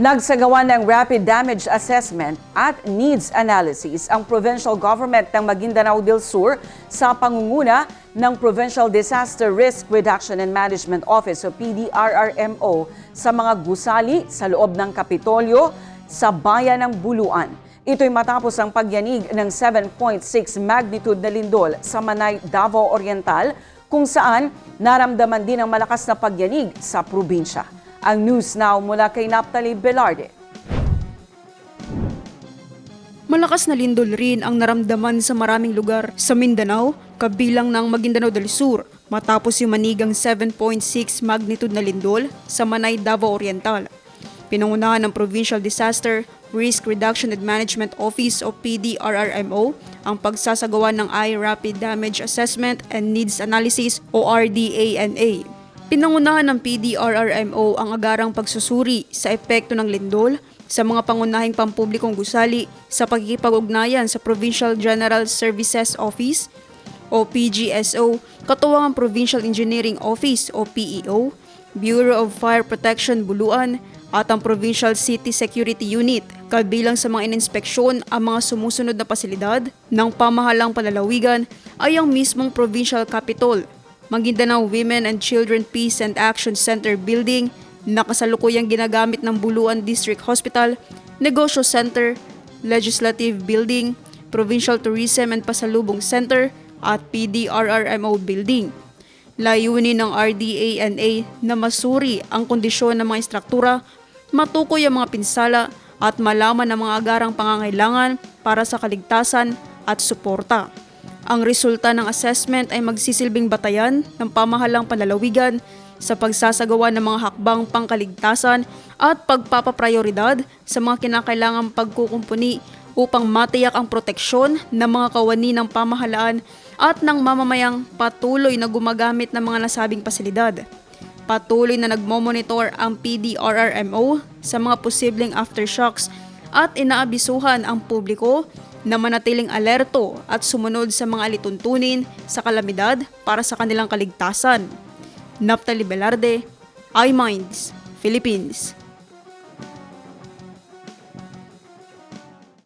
Nagsagawa ng rapid damage assessment at needs analysis ang provincial government ng Maguindanao del Sur sa pangunguna ng Provincial Disaster Risk Reduction and Management Office o PDRRMO sa mga gusali sa loob ng Kapitolyo sa bayan ng Buluan. Ito'y matapos ang pagyanig ng 7.6 magnitude na lindol sa Manay, Davao Oriental kung saan naramdaman din ang malakas na pagyanig sa probinsya. Ang news now mula kay Naptali Velarde. Malakas na lindol rin ang naramdaman sa maraming lugar sa Mindanao, kabilang ng Maguindanao del Sur, matapos yung manigang 7.6 magnitude na lindol sa Manay, Davao Oriental. Pinangunahan ng Provincial Disaster Risk Reduction and Management Office o PDRRMO ang pagsasagawa ng I Rapid Damage Assessment and Needs Analysis o RDANA. Pinangunahan ng PDRRMO ang agarang pagsusuri sa epekto ng lindol sa mga pangunahing pampublikong gusali sa pagkikipag-ugnayan sa Provincial General Services Office o PGSO, katuwang ang Provincial Engineering Office o PEO, Bureau of Fire Protection Buluan at ang Provincial City Security Unit kabilang sa mga ininspeksyon ang mga sumusunod na pasilidad ng pamahalang palalawigan ay ang mismong Provincial Capitol, Maguindanao Women and Children Peace and Action Center Building na kasalukuyang ginagamit ng Buluan District Hospital, Negosyo Center, Legislative Building, Provincial Tourism and Pasalubong Center at PDRRMO Building. Layunin ng RDANA na masuri ang kondisyon ng mga istruktura, matukoy ang mga pinsala at malaman ang mga agarang pangangailangan para sa kaligtasan at suporta. Ang resulta ng assessment ay magsisilbing batayan ng pamahalang panlalawigan sa pagsasagawa ng mga hakbang pangkaligtasan at pagpapaprioridad sa mga kinakailangang pagkukumpuni upang matiyak ang proteksyon ng mga kawani ng pamahalaan at ng mamamayang patuloy na gumagamit ng mga nasabing pasilidad. Patuloy na nagmomonitor ang PDRRMO sa mga posibleng aftershocks at inaabisuhan ang publiko na manatiling alerto at sumunod sa mga alituntunin sa kalamidad para sa kanilang kaligtasan. Naptali Velarde, iMinds, Philippines.